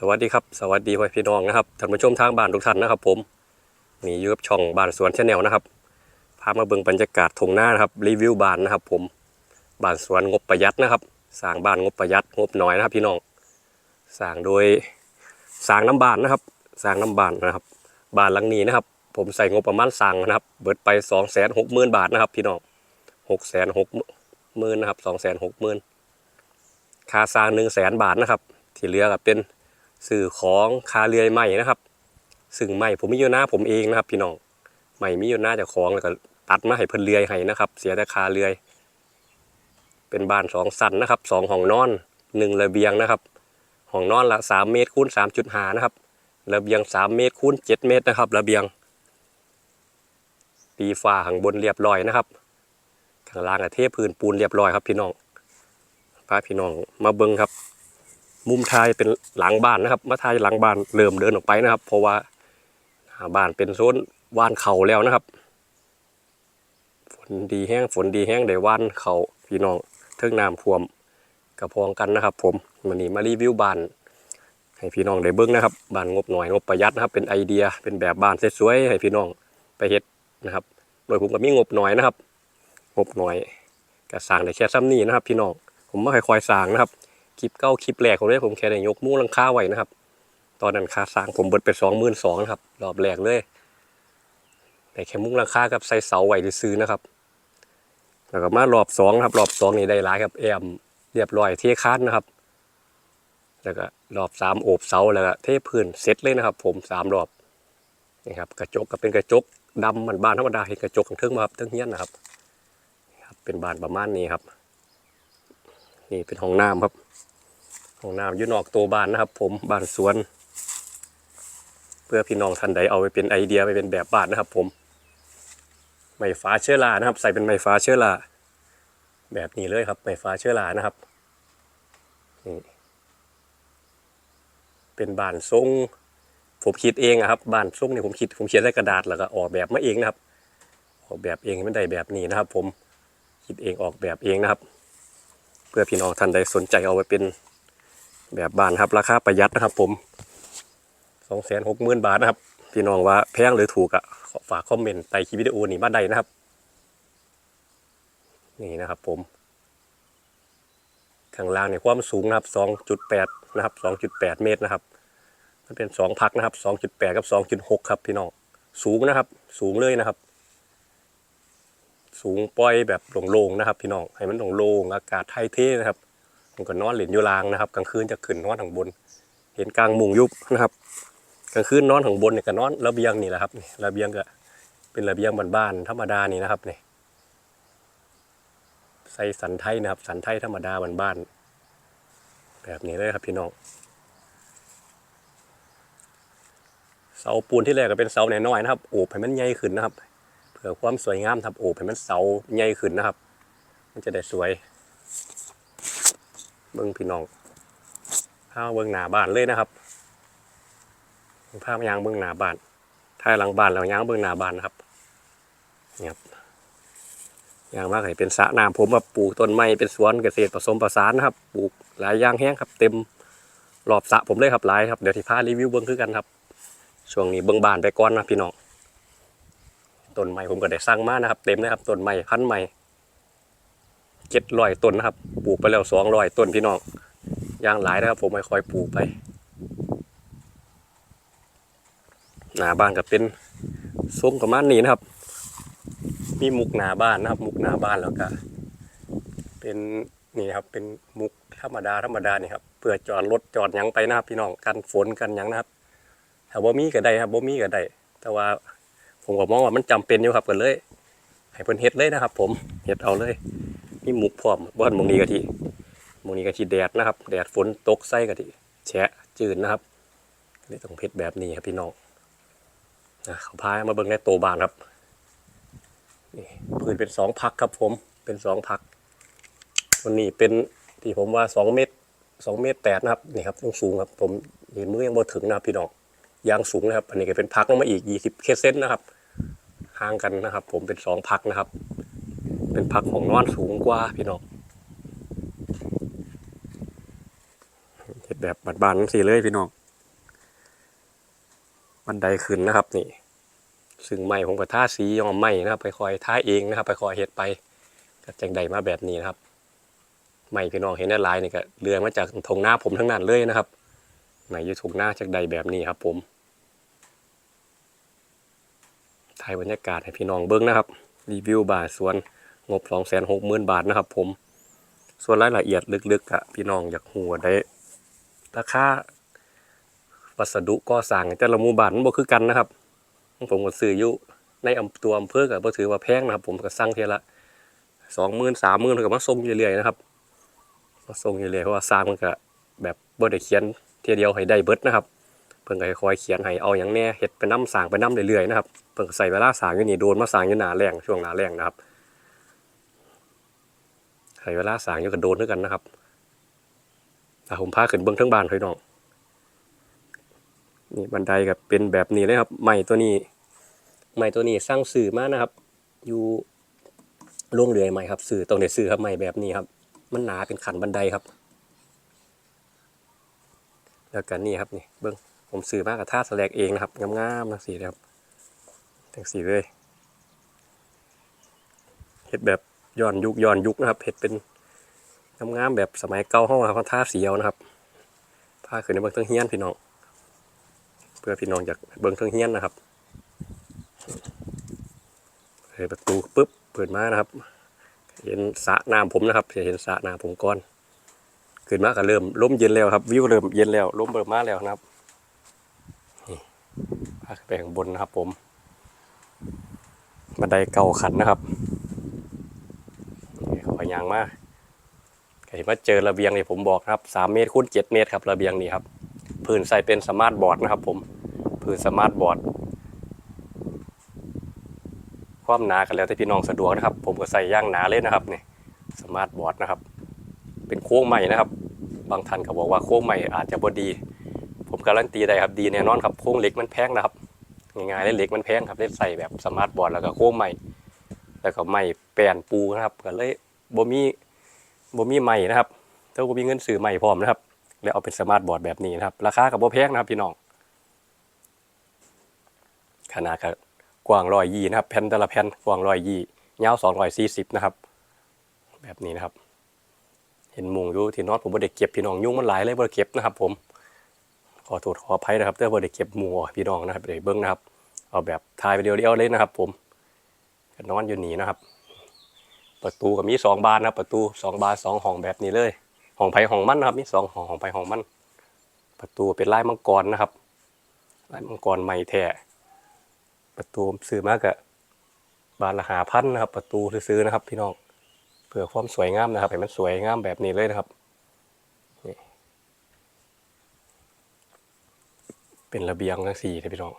สวัสดีครับสวัสดีพ่อพี่น้องนะครับท่านผู้ชมทางบ้านทุกท่านนะครับ ผมนี่อยู่กับช่องบ้านสวนชาแนลนะครับพามาเบิ่งบรรยากาศทงหน้านะครับรีวิวบ้านนะครับ ผมบ้านสวนงบประหยัดนะครับสร้างบ้านงบประหยัดงบน้อยนะครับ พี่น้องสร้างโดยสร้างน้ำบ้านนะครับสร้างน้ำบ้านนะครับบ้านหลังนี้นะครับ ผมใส่งบประมาณสร้างนะครับ เบิดไปสองแสนหกหมื่นบาทนะครับ พี่น้องหกแสนหกหมื่นนะครับสองแสนหกหมื่นค่าสร้างหนึ่งแสนบาทนะครับ ที่เหลือก็เป็น สื่อของคาเรือยใหม่นะครับซึ่งใหม่ผมมีอยู่หน้าผมเองนะครับ พี่น้องใหม่มีอยู่หน้าจากของแล้วก็ตัดมาให้เพิ่นเรือยให้นะครับ เสียแต่คาเรือย เป็นบ้านสองสันนะครับสองห้องนอนหนึ่งระเบียงนะครับห้องนอนละสามเมตรคูณสามจุดห้านะครับระเบียงสามเมตรคูณเจ็ดเมตรนะครับระเบียงปีฟ้าข้างบนเรียบร้อยนะครับข้างล่างอะเทพื้นปูนเรียบร้อยครับพี่น้องพาพี่น้องมาเบิ้งครับ มุมทายเป็นหลังบ้านนะครับ มาทายหลังบ้านเริ่มเดินออกไปนะครับ เพราะว่าหาบ้านเป็นโซนว่านเขาแล้วนะครับ ฝนดีแห้งฝนดีแห้งได้ว่านเขาพี่น้องเทิงน้ำท่วมกระพองกันนะครับ ผมวันนี้มารีวิวบ้านให้พี่น้องได้เบิ้งนะครับบ้านงบหน่อยงบประหยัดนะครับ เป็นไอเดียเป็นแบบบ้านสวยๆให้พี่น้องไปเฮ็ดนะครับโดยผมก็มีงบหน่อยนะครับ งบหน่อยก็สร้างได้แค่ซ้ำนี้นะครับ พี่น้องผมไม่ค่อยๆสร้างนะครับ คลิปเก้าคลิปแรกผมเลยผมแค่ได้ยกมุ้งลังคาไว้นะครับ ตอนนั้นค่าสร้างผมเบิดไปสองหมื่นสองครับรอบแรกเลยแต่แค่มุ้งลังคากับใส่เสาไว้ซื้อนะครับ แล้วก็มารอบสองครับ รอบสองนี่ได้หลายครับแอมเรียบร้อยเทคานนะครับ แล้วก็รอบสามโอบเสาแล้วก็เทพื้นเสร็จเลยนะครับ ผมสามรอบนี่ครับกระจกก็เป็นกระจกดำเหมือนบ้านธรรมดาเห็นกระจกของเทิงมาครับเทิงเฮี้ยนนะครับครับเป็นบ้านประมาณนี้ครับ นี่เป็นห้องน้ำครับ ห้องน้ำอยู่นอกตัวบ้านนะครับ ผมบ้านสวน เพื่อพี่น้องท่านใดเอาไปเป็นไอเดียไปเป็นแบบบ้านนะครับ ผมไม้ฟ้าเชื้อรานะครับ ใส่เป็นไม้ฟ้าเชื้อราแบบนี้เลยครับไม้ฟ้าเชื้อรานะครับนี่เป็นบ้านทรงผมคิดเองอะครับบ้านทรงนี่ผมคิดผมเขียนใส่กระดาษแล้วก็ออกแบบมาเองนะครับ ออกแบบเองให้มันได้แบบนี้นะครับ ผมคิดเองออกแบบเองนะครับ เพื่อพี่น้องท่านใดสนใจเอาไปเป็น แบบบ้านครับราคาประหยัดนะครับ ผมสองแสนหกหมื่นบาทนะครับพี่น้องว่าแพงหรือถูกอะฝากคอมเมนต์ใต้คลิปวิดีโอนี้มาได้นะครับ นี่นะครับผมข้างล่างเนี่ยความสูงนะครับสองจุดแปดนะครับสองจุดแปดเมตรนะครับ มันเป็นสองพักนะครับสองจุดแปดกับสองจุดหกครับพี่น้องสูงนะครับ สูงเลยนะครับ สูงปล่อยแบบโล่งๆนะครับ พี่น้องให้มันโล่งๆอากาศไทยเท่นะครับ ผมก็นอนเหรียญอยู่ลางนะครับกลางคืนจะขึ้นนอนข้างบน เห็นกลางมุงยุบนะครับกลางคืนนอนข้างบนเนี่ยก็นอนระเบียงนี่แหละครับนี่ระเบียงก็เป็นระเบียงบ้านๆธรรมดานี่นะครับนี่ใส่สันไทยนะครับ สันไทยธรรมดาบ้านๆแบบนี้เลยครับพี่น้องเสาปูนที่แรกก็เป็นเสาแน้อยนะครับโอบให้มันใหญ่ขึ้นนะครับเพื่อความสวยงามครับโอบให้มันเสาใหญ่ขึ้นนะครับ มันจะได้สวย เบิ้งพี่น้องพาเบิ้งหน้าบ้านเลยนะครับพามายางเบิ้งหน้าบ้านท้ายหลังบ้านแล้วยางเบิ้งหน้าบ้านนะครับเนี่ยครับยางมากให้เป็นสระน้ำผมมาปลูกต้นไม้เป็นสวนเกษตรผสมผสานนะครับ ปลูกหลายยางแห้งครับ เต็มรอบสระผมเลยครับหลายครับเดี๋ยวที่พารีวิวเบิ้งคือกันครับ ช่วงนี้เบิ้งบ้านไปก่อนนะพี่น้อง ต้นไม้ผมก็ได้สร้างมานะครับ เต็มเลยครับต้นไม้พันธุ์ไม้ เจ็ดร้อยต้นนะครับ ปลูกไปแล้วสองร้อยต้นพี่น้องย่างหลายนะครับ ผมไม่ค่อยปลูกไปหนาบ้านก็เป็นซุ้มประมาณนี้นะครับ มีมุกหนาบ้านนะครับ มุกหนาบ้านแล้วก็เป็นนี่ครับ เป็นมุกธรรมดาธรรมดานี่ครับเพื่อจอดรถจอดยังไปนะครับ พี่น้องกันฝนกันยังนะครับถ้าบ่มีก็ได้ครับบ่มีก็ได้แต่ว่าผมก็มองว่ามันจำเป็นอยู่ครับกันเลย ให้เพิ่นเฮ็ดเลยนะครับ ผมเฮ็ดเอาเลย มีหมุกพร้อมบ้านมงนี้กะทิมงนี้กะทิแดดนะครับ แดดฝนตกใส่กะทิแฉะจืดนะครับเลยต้องเพชรแบบนี้ครับพี่น้องนะเขาพายมาเบิ่งในโตบานครับนี่พื้นเป็นสองพักครับผมเป็นสองพักวันนี้เป็นที่ผมว่าสองเมตรสองเมตรแปดนะครับนี่ครับต้องสูงครับ ผมยืนมือยังบ่ถึงนะครับพี่น้องยางสูงนะครับ อันนี้ก็เป็นพักลงมาอีกยี่สิบเคเซนนะครับห่างกันนะครับ ผมเป็นสองพักนะครับ ผักของนอนสูงกว่าพี่น้องเห็ดแบบบานๆสีเลยพี่น้องบันไดขึ้นนะครับ นี่ ซึ่งไม้ผมก็ท่าสียอมไม้นะครับ ไปคอยท่าเองนะครับ ไปคอยเฮ็ดไปก็จังใดมาแบบนี้นะครับไม้พี่น้องเห็นได้ลายนี่ก็เรือมาจากทงหน้าผมทั้งนั้นเลยนะครับไม้อยู่ทงหน้าจากใดแบบนี้ครับผมถ่ายบรรยากาศให้พี่น้องเบิ้งนะครับ รีวิวบาสวน งบ2 6 0 0 0 0บาทนะครับ ผม ส่วนรายละเอียดลึกๆอะพี่น้องอยากหัวได้ราคาวัสดุก่อสร้างแต่ละหมู่บ้านมันบ่คือกันนะครับ ผมก็ซื้ออยู่ในอำตัวอำเภอก็บ่ถือว่าแพงนะครับ ผมก็สั่งเทียละสองหมื่นสามหมื่นก็มาส่งเรื่อยๆนะครับมาส่งเรื่อยๆเพราะว่าสร้างมันก็แบบบ่ได้เขียนเทียเดียวให้ได้เบิดนะครับ เพิ่นก็คอยเขียนให้เอาหยังแน่เฮ็ดไปนํสร้างไปนํเรื่อยๆนะครับเพิ่นก็ใส่เวลาสร้างอยู่นี่โดนมาสร้างอยู่หนาแล้งช่วงหนาแล้งนะครับ ใส่เวลาสางยู่ก็โดนคือกันนะครับถ้าผมพาขึ้นเบิ่งทั้งบ้านพี่น้องนี่บันไดก็เป็นแบบนี้เลยครับไม้ตัวนี้ไม้ตัวนี้สร้างสื่อมากนะครับ อยู่โรงเรือยใหม่ครับสื่อตรงเด็ดสื่อครับไม้แบบนี้ครับ มันหนาเป็นขันบันไดครับ แล้วกันนี่ครับนี่เบิ้องผมสื่อมากกับท่าสแลกเองนะครับงามๆนะสีนะครับทั้งสีเลยเห็ดแบบ ย้อนยุคย้อนยุคนะครับเห็ดเป็นงามๆแบบสมัยเก่าเข้ามาเขาท่าเสีเอานะครับผ้าขึ้นในเบิ้งเทั้งเฮียนพี่น้อง เพื่อพี่น้องอยากเบิ้งเทั้งเฮียนนะครับเปิดประตูปุ๊บเปิดมานะครับ เห็นสระน้ำผมนะครับจะเห็นสระน้ำผมก่อนขึ้นมาก็เริ่มลมเย็นแล้วครับ วิวเริ่มเย็นแล้วลมเริ่มมาแล้วนะครับนี่พาขึ้นไปข้างบนนะครับผมบันไดเก่าขันนะครับางมาก็เห็นว่าเจอระเบียงนี่ผมบอกครับสามเมตรคูณเจ็ดเมตรครับระเบียงนี่ครับพื้นใส่เป็นสมาร์ทบอร์ดนะครับ ผมพื้นสมาร์ทบอร์ดความหนากันแล้วแต่พี่น้องสะดวกนะครับ ผมก็ใส่ย่างหนาเลยนะครับนี่สมาร์ทบอร์ดนะครับ เป็นโค้งใหม่นะครับ บางท่านก็บอกว่าโค้งใหม่อาจจะบ่ดี ผมการันตีได้ครับดีแน่นอนครับโค้งเหล็กมันแพงนะครับง่ายๆเลยเหล็กมันแพงครับเลยใส่แบบสมาร์ทบอร์ดแล้วก็โค้งใหม่ แล้วก็ใหม่แปลนปูนะครับก็เลย บ่มีบ่มีใหม่นะครับถ้าบ่มีเงินซื้อใหม่พร้อมนะครับ แล้วเอาเป็นสมาร์ทบอร์ดแบบนี้นะครับ ราคาก็บ่แพงนะครับพี่น้องขนาดก็กว้างร้อยยี่นะครับแผ่นแต่ละแผ่นกว้างร้อยยี่ยาวสองร้อยสี่สิบนะครับ แบบนี้นะครับ เห็นมุงอยู่ที่นอตผมบ่ได้เก็บพี่น้องยุ่งมันหลายเลยบ่ได้เก็บนะครับ ผม ขอโทษขออภัยนะครับแต่บ่ได้เก็บหมูพี่น้องนะครับเดี๋ยวเบิ้งนะครับ เอาแบบถ่ายไปเดียวเดียวเลยนะครับ ผมนอนอยู่นี่นะครับ ประตูก็มีสองบานนะครับประตูสองบานสองห้องแบบนี้เลยห้องไผ่ห้องมันนะครับมีสองห้องห้องไผ่ห้องมัน ประตูเป็นลายมังกรนะครับลายมังกรใหม่แท้ประตูซื้อมากะบานละหาพันนะครับ ประตูซื้อนะครับ พี่น้องเพื่อความสวยงามนะครับให้มันสวยงามแบบนี้เลยนะครับนี่เป็นระเบียงทั้งสี่เลยพี่น้อง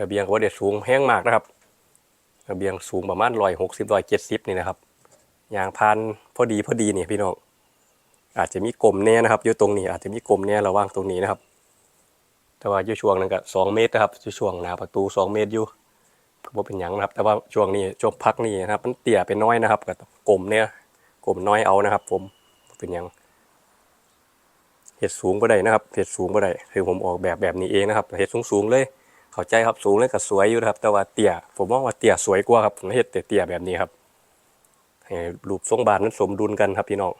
ระเบียงก็ว่าเด็ดสูงแห้งมากนะครับ ระเบียงสูงประมาณร้อยหกสิบร้อยเจ็ดสิบนี่นะครับยางพันพอดีพอดีนี่พี่น้องอาจจะมีกลมแน่นะครับอยู่ตรงนี้อาจจะมีกลมแน่ระหว่างตรงนี้นะครับ แต่ว่าอยู่ช่วงนั้นก็สองเมตรนะครับอยู่ช่วงหน้าประตูสองเมตรอยู่ก็บ่เป็นหยังนะครับ แต่ว่าช่วงนี้ช่วงพักนี่นะครับ มันเตี่ยไปน้อยนะครับก็กลมเนี่ยกลมน้อยเอานะครับ ผมเป็นหยังเห็ดสูงบ่ได้นะครับเห็ดสูงบ่ได้คือผมออกแบบแบบนี้เองนะครับเห็ดสูงๆเลย เข้าใจครับสูงเลยก็สวยอยู่นะครับ แต่ว่าเตี่ยผมมองว่าเตี่ยสวยกว่าครับผมเห็ดแต่เตี่ยแบบนี้ครับให้รูปทรงบานนั้นสมดุลกันครับพี่น้อง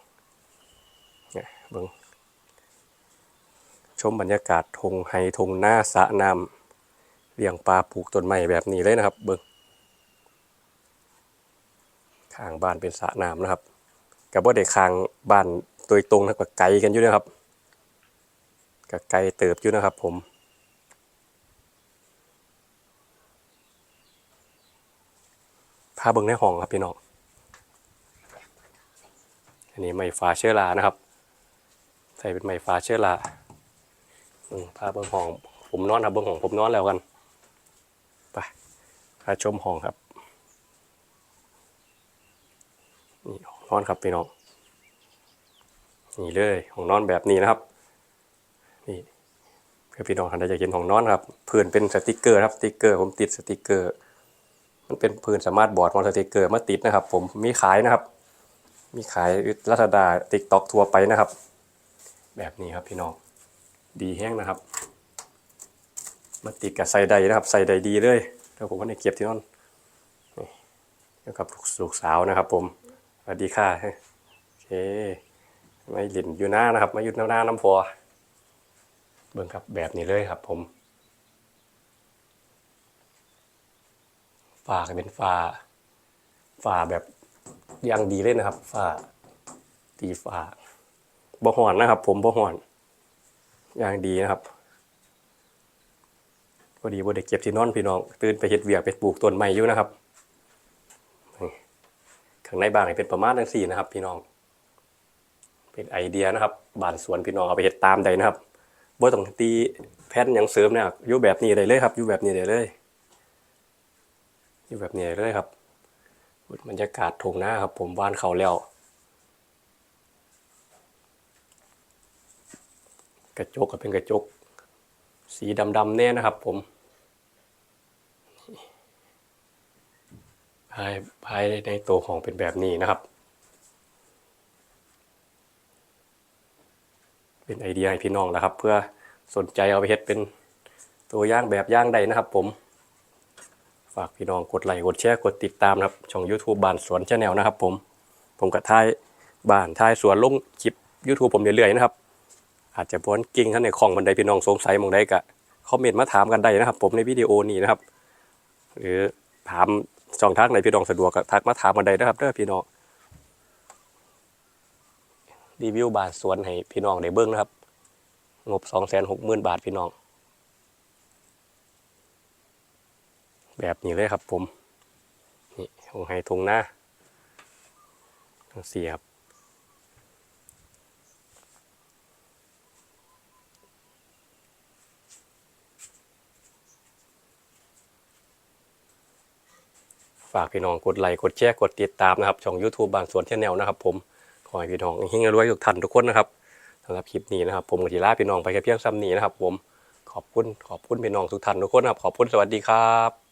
เนี่ยเบิ่งชมบรรยากาศทงไฮทงหน้าสะน้ำเลี้ยงปลาปลูกต้นไม้แบบนี้เลยนะครับ เบิ้งข้างบ้านเป็นสระน้ำนะครับกับว่าได้ข้างบ้านโดยตรงนะกับไกลกันอยู่นะครับกับไกลเติบอยู่นะครับผมาเบิ้งในห้องครับพี่น้อง อันนี้ไม้ฟ้าเชื้อรานะครับ ใส่เป็นไม้ฟ้าเชื้อราอืมพาเบิ้งห้อง ผมนอนครับเบิ้งห้องผมนอนแล้วกัน ไปพาชมห้องครับนี่ห้องนอนครับพี่น้อง นี่เลยห้องนอนแบบนี้นะครับ นี่เพื่อพี่น้องท่านใดจะเห็นห้องนอนครับ เพื้นเป็นสติกเกอร์ครับ สติกเกอร์ ผมติดสติกเกอร์ มันเป็นพื้นสามารถบอร์ดของสติกเกอร์มาติดนะครับ ผมมีขายนะครับ มีขายรัชดาติ๊กต็อกทัวร์ไปนะครับ แบบนี้ครับพี่น้องดีแห้งนะครับ มาติดกับใส่ใดนะครับใส่ใดดีเลยแล้วผมก็ได้เก็บที่นั่นนี่แล้วกับลูกสาวนะครับ ผมสวัสดีค่ะโอเคไม่หลินอยู่หน้านะครับ มาอยู่หน้าหน้าน้ำพอเบิ่งครับแบบนี้เลยครับผม ฝากเป็นฝาฝาแบบยังดีเลยนะครับฝาตีฝาบ่ห่อนนะครับ ผมบ่ห่อนอย่างดีนะครับพอดีบ่ได้เก็บที่นอนพี่น้อง ตื่นไปเฮ็ดเวียกไปปลูกต้นไม้อยู่นะครับข้างในบ้านเป็นประมาณจังซี่นะครับ พี่น้อง เป็นไอเดียนะครับบ้านสวนพี่น้องเอาไปเฮ็ดตามใดนะครับบ่ต้องตีแผ่นยังเสริมเนี่ยอยู่แบบนี้ได้เลยครับอยู่แบบนี้ได้เลย อยู่แบบนี้เลยครับบรรยากาศทุ่งนาครับ ผมบ้านเขาแล้วกระจกก็เป็นกระจก สีดำๆแน่นะครับ ผมภายภายในตัวของเป็นแบบนี้นะครับ เป็นไอเดียให้พี่น้องนะครับ เพื่อสนใจเอาไปเฮ็ดเป็นตัวย่างแบบย่างใดนะครับ ผม ฝากพี่น้องกดไลค์กดแชร์กดติดตามนะครับ ช่อง YouTube บ้านสวนชาแนลนะครับ ผมผมก็ถ่ายบ้านถ่ายสวนลงคลิป YouTube ผมเรื่อยๆนะครับ อาจจะพ้นกิ่งท่านในของบันไดพี่น้องสงสัยมองใดก็คอมเมนต์มาถามกันได้นะครับ ผมในวิดีโอนี้นะครับ หรือถามช่องทางไหนพี่น้องสะดวกก็ทักมาถามกันได้นะครับเด้อพี่น้องรีวิวบ้านสวนให้พี่น้องได้เบิ่งนะครับงบสองแสนหกหมื่นบาทพี่น้อง แบบนี้เลยครับผม นี่ผมให้ทงหน้าเสี่ครับฝากพี่น้องกดไลค์กดแชร์กดติดตามนะครับ ช่อง YouTube บางส่วนที่แนวนะครับ ผมขอให้พี่น้องเฮงรวยทุกท่านทุกคนนะครับสำหรับคลิปนี้นะครับ ผมกับทีลาพี่น้องไปแค่เพียงซ้ำนี้นะครับ ผมขอบคุณขอบคุณพี่น้องทุกท่านทุกคนนะครับ ขอบคุณสวัสดีครับ